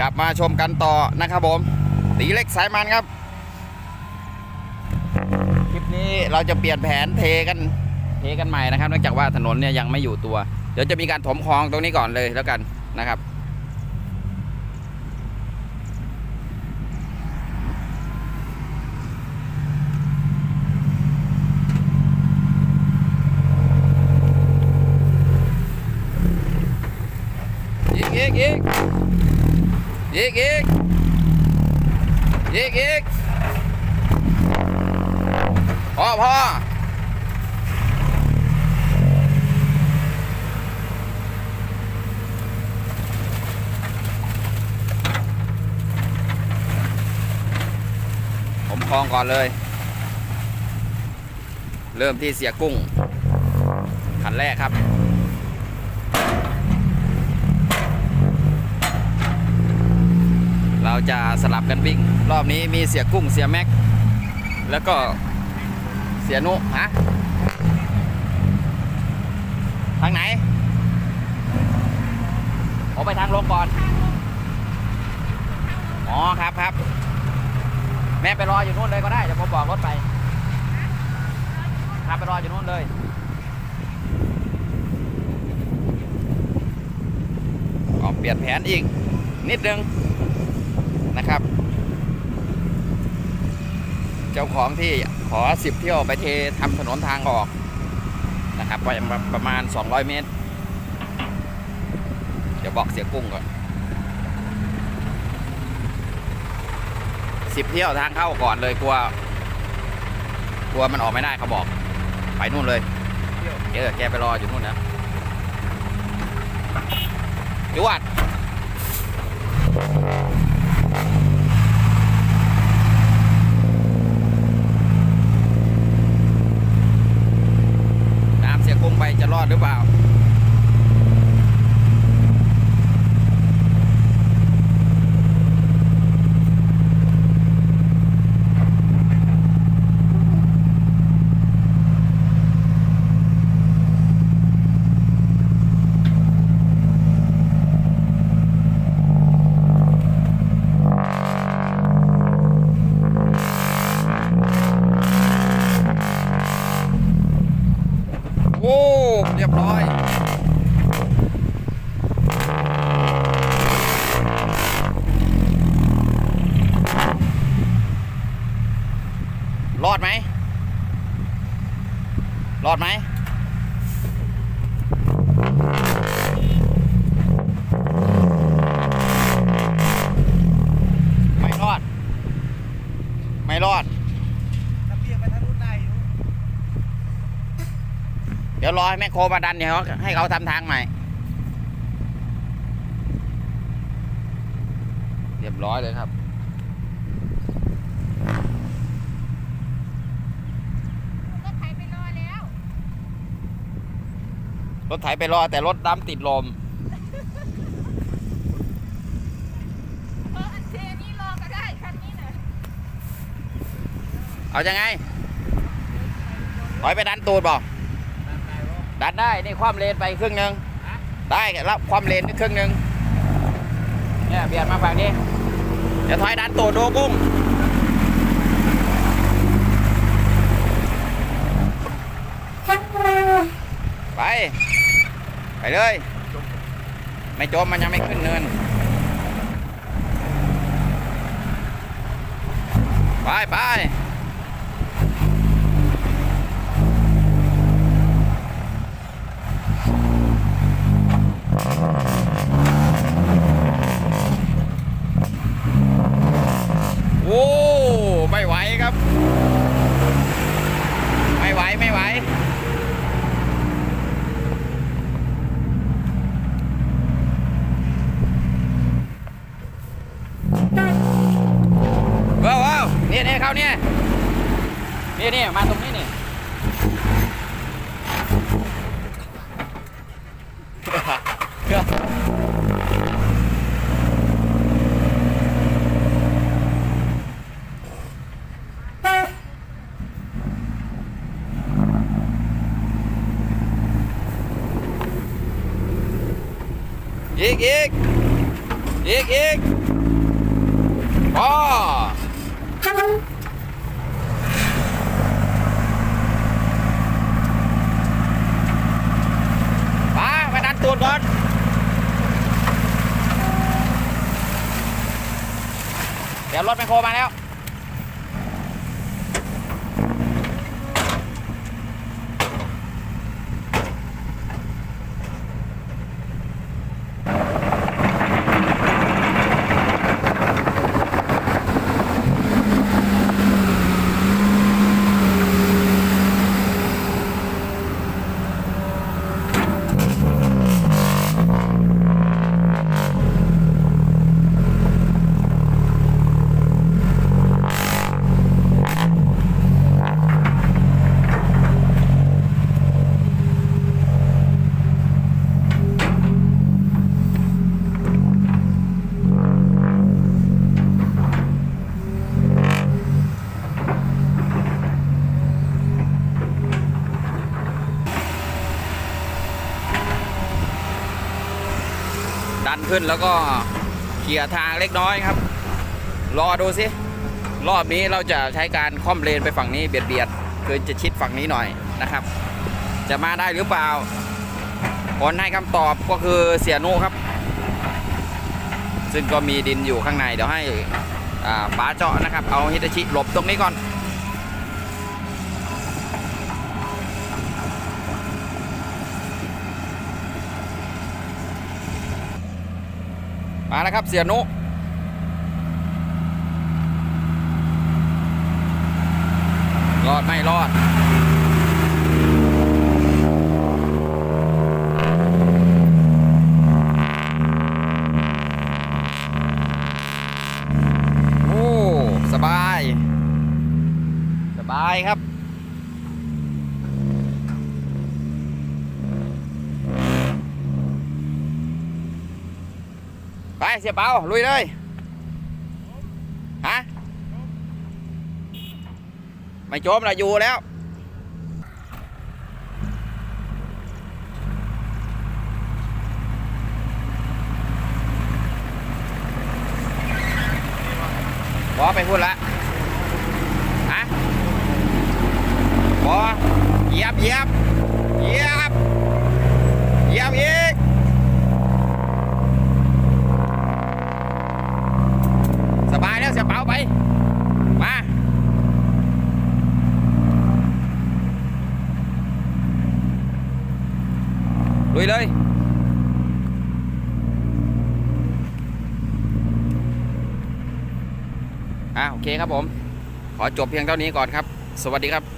กลับมาชมกันต่อนะครับผมตีเล็กสายมันครับ คลิปนี้เราจะเปลี่ยนแผนเทกันเทกันใหม่นะครับเนื่องจากว่าถนนเนี่ยยังไม่อยู่ตัว เดี๋ยวจะมีการถมคลองตรงนี้ก่อนเลยแล้วกันนะครับอีกอีกอีก อีกอีกอีกอีกพอพอผมคลองก่อนเลย เริ่มที่เสียกุ้งขันแรกครับ เรา จะสลับกันวิ่ง รอบนี้มีเสียกุ้งเสียแม็ก แล้วก็เสียนุฮะทางไหนออกไปทางลงก่อน อ๋อครับครับ แม่ไปรออยู่นู่นเลยก็ได้เดี๋ยวผมบอกรถไป ครับไปรออยู่นู่นเลยออเปลี่ยนแผนอีกนิดนึง นะครับ เจ้าของที่ขอสิบเที่ยวไปเททำถนนทางออกนะครับไปประมาณ 200 เมตร เดี๋ยวบอกเสียกุ้งก่อนสิบเที่ยวทางเข้าก่อนเลยกลัวกลัวมันออกไม่ได้เขาบอกไปนู่นเลยเออแกไปรออยู่นู่นนะจวด ตามเสียกุ้งไปจะรอดหรือเปล่า โอ้เรียบร้อย ร อดไหม รอดไหม ไม่รอด ไม่รอดถ้าเบียงไปทางนู้นได้อยู่เดี๋ยวรอให้แม่โคมาดันเดี๋ยวให้เขาทำทางใหม่ เรียบร้อยเลยครับ รถไถไปรอแล้ว ร ถไถไปรอแต่รถดำติดลมเอออันเทนี้รอก็ได้คันนี้น่ะเอายังไงถอยไปดันตูดบอกดันได้นี่ความเลนไปครึ่งหนึ่งได้รับความเลนไปครึ่งหนึ่งเนี่ยเบียดมาฝั่งนี้เดี๋ยวถอยดันตูดดูกุ้งไป ไปเลย ไม่จมมันยังไม่ขึ้นเนิน ไปไปโอ้ ไม่ไหวครับ ไม่ไหว ไม่ไหว ว้าวว้าวนี่นี่ เขาเนี่ยนี่นี่มาตรงนี้นี่อีกอีกอีกอีกก่อน เดี๋ยว รถแมคโครมาแล้ว ดันขึ้นแล้วก็เขี่ยทางเล็กน้อยครับ รอดูสิรอบนี้เราจะใช้การค่อมเลนไปฝั่งนี้เบียดเบียดคือจะชิดฝั่งนี้หน่อยนะครับ จะมาได้หรือเปล่าคนให้คำตอบก็คือเสียโนครับ ซึ่งก็มีดินอยู่ข้างในเดี๋ยวให้ป๋าเจาะนะครับ เอาฮิตาชิหลบตรงนี้ก่อน มาแล้วครับเสียนุรอดไม่รอดโอ้สบาย สบายครับ เสียเปาลุยเลย ฮะ ไม่โจมละอยู่แล้วบอไปพูดละฮะบอเหยียบเหยียบเหยียบเหยียบอีก สบายแล้วเสียเปาไป มา ลุยเลยอะโอเคครับผม ขอจบเพียงเท่านี้ก่อนครับ สวัสดีครับ